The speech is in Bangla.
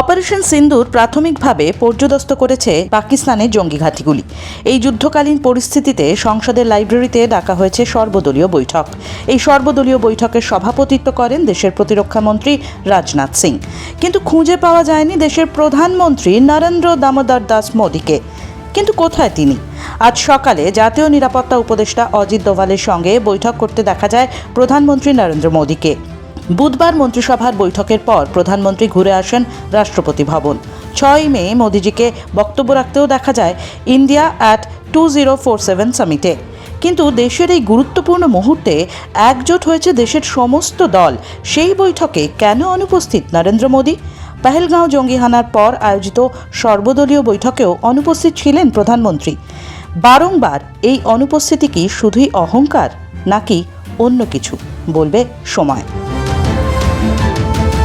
অপারেশন সিন্দুর প্রাথমিকভাবে পর্যদস্ত করেছে পাকিস্তানের জঙ্গি ঘাঁটিগুলি। এই যুদ্ধকালীন পরিস্থিতিতে সংসদের লাইব্রেরিতে ডাকা হয়েছে সর্বদলীয় বৈঠক। এই সর্বদলীয় বৈঠকের সভাপতিত্ব করেন দেশের প্রতিরক্ষা মন্ত্রী রাজনাথ সিং। কিন্তু খুঁজে পাওয়া যায়নি দেশের প্রধানমন্ত্রী নরেন্দ্র দামোদর দাস মোদীকে। কিন্তু কোথায় তিনি? আজ সকালে জাতীয় নিরাপত্তা উপদেষ্টা অজিত দোভালের সঙ্গে বৈঠক করতে দেখা যায় প্রধানমন্ত্রী নরেন্দ্র মোদীকে। বুধবার মন্ত্রিসভার বৈঠকের পর প্রধানমন্ত্রী ঘুরে আসেন রাষ্ট্রপতি ভবন। ছয় মে মোদিজিকে বক্তব্য রাখতেও দেখা যায় India at two zero four seven সামিটে। কিন্তু দেশের এই গুরুত্বপূর্ণ মুহূর্তে একজোট হয়েছে দেশের সমস্ত দল। সেই বৈঠকে কেন অনুপস্থিত নরেন্দ্র মোদী? পেহেলগাঁও জঙ্গি হানার পর আয়োজিত সর্বদলীয় বৈঠকেও অনুপস্থিত ছিলেন প্রধানমন্ত্রী। বারংবার এই অনুপস্থিতি কি শুধুই অহংকার নাকি অন্য কিছু? বলবে সময়। Thank you.